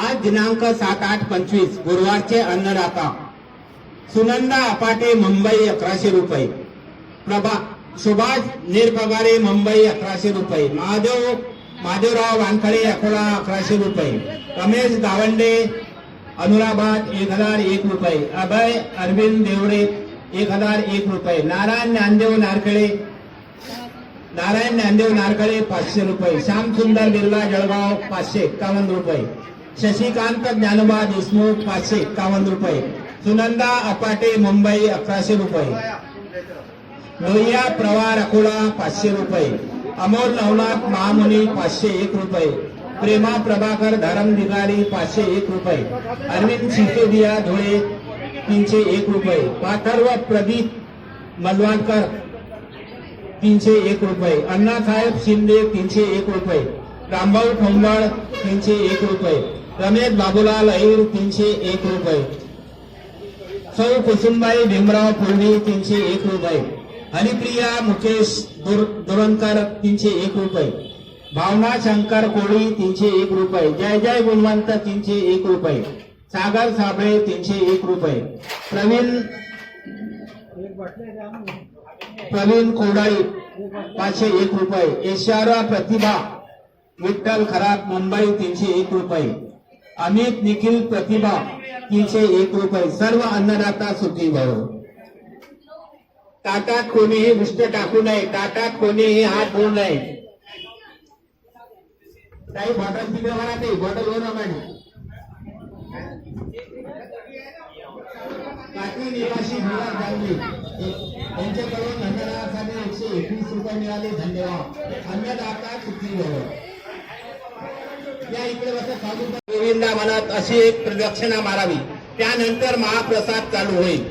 आज दिनांक सात आठ पंचवीस गुरुवारचे अन्नदाता. सुनंदा अपाटे मुंबई अकराशे रुपये. प्रभा सुभाष निरपगारे मुंबई अकराशे रुपये. महादेव महादेवराव वानखळे अकोला अकराशे रुपये. रमेश गावंडे अनुराबाद एक हजार एक रुपये. अभय अरविंद देवडे एक हजार एक रुपये. नारायण ज्ञानदेव नारखेडे नारायण ज्ञानदेव नारखळे पाचशे रुपये. श्यामसुंदर बिर्ला जळगाव पाचशे एक्कावन्न रुपये. शशिकांत ज्ञानोबा देशमुख पाचशे एक्कावन्न रुपये. सुनंदा अपाटे मुंबई अकराशे रुपये. लोहिया प्रवार अकोला पाचशे रुपये. अमोल नवनाथ महामुनी पाचशे एक रुपये. प्रेमा प्रभाकर धरम दिगारी पाचशे एक रुपये. अरविंद सिसोदिया धुळे तीनशे एक रुपये. पाथर्व प्रदीप मलवाणकर तीनशे एक रुपये. अण्णासाहेब शिंदे तीनशे एक रुपये. रामभाऊ ठोंबळ तीनशे एक रुपये. रमेश बाबूलाल अहिर तीनशे एक रुपये. सौ कुसुमबाई भीमराव पुर्णी तीनशे एक रुपये. हरिप्रिया मुकेश दुरंकर तीनशे एक रुपये. भावना शंकर कोळी तीनशे एक रुपये. जय जय गुणवंत तीनशे एक रुपये. सागर साबळे तीनशे एक रुपये. प्रवीण प्रवीण कोडाई पाचशे एक रुपये. ऐश्वर्या प्रतिभा विठ्ठल खरात मुंबई तीनशे एक रुपये. अमित निखिल प्रतिभा तीनशे एक रुपये. सर्व अन्नदाता सुखी भाऊ. ताटात कोणीही विष्ट टाकू नये. ताटात कोणीही हात धुवू नये. काही बॉटल तिथे म्हणा ते बॉटल वर मॅडम काकी निवासी विलास गांधी. यांच्याकडून अन्नदानासाठी एकशे एकवीस रुपये मिळाले. धन्यवाद. अन्नदाता सुखी भाऊ. या इकडे बसा गोविंदा म्हणत अशी एक प्रदक्षिणा मारावी. त्यानंतर महाप्रसाद चालू होईल.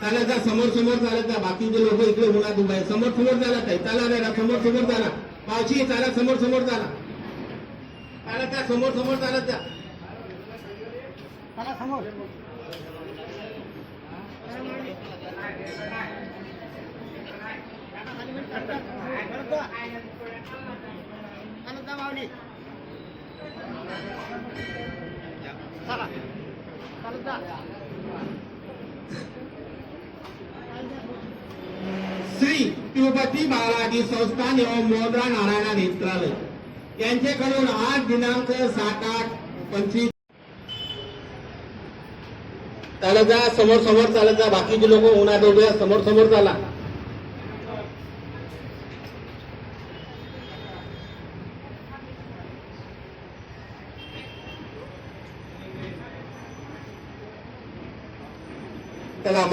चालत जा समोर समोर चालत जा. बाकीचे लोक इकडे उन्हात उभे समोर समोर चालत आहे चाला जरा समोर समोर चाला पावशी चाला समोर समोर चाला चालत जा समोर समोर चालत जा. श्री तिरुपती बालाजी संस्थान एवं मोद्रा नारायण नेत्रालय. यांच्याकडून आज दिनांक सात आठ पंचवीस चालत जा समोर समोर चालत जा बाकीचे लोक उन्हात उभे समोर समोर चाला. चला